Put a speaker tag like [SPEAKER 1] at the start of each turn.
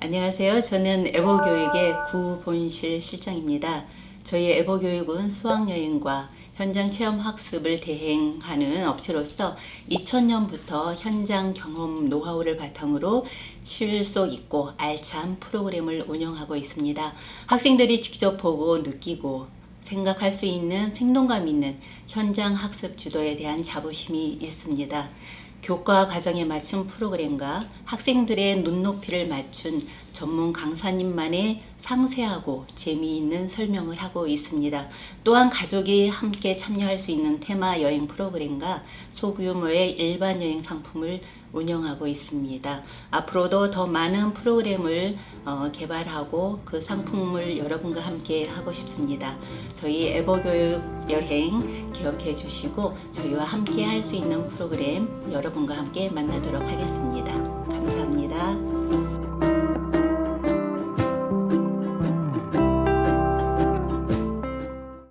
[SPEAKER 1] 안녕하세요. 저는 에버교육의 구본실 실장입니다. 저희 에버교육은 수학여행과 현장 체험 학습을 대행하는 업체로서 2000년부터 현장 경험 노하우를 바탕으로 실속 있고 알찬 프로그램을 운영하고 있습니다. 학생들이 직접 보고 느끼고 생각할 수 있는 생동감 있는 현장 학습 지도에 대한 자부심이 있습니다. 교과 과정에 맞춘 프로그램과 학생들의 눈높이를 맞춘 전문 강사님만의 상세하고 재미있는 설명을 하고 있습니다. 또한 가족이 함께 참여할 수 있는 테마 여행 프로그램과 소규모의 일반 여행 상품을 운영하고 있습니다. 앞으로도 더 많은 프로그램을 어, 개발하고 그 상품을 여러분과 함께 하고 싶습니다. 저희 에버교육 여행 기억해 주시고 저희와 함께 할 수 있는 프로그램 여러분과 함께 만나도록 하겠습니다.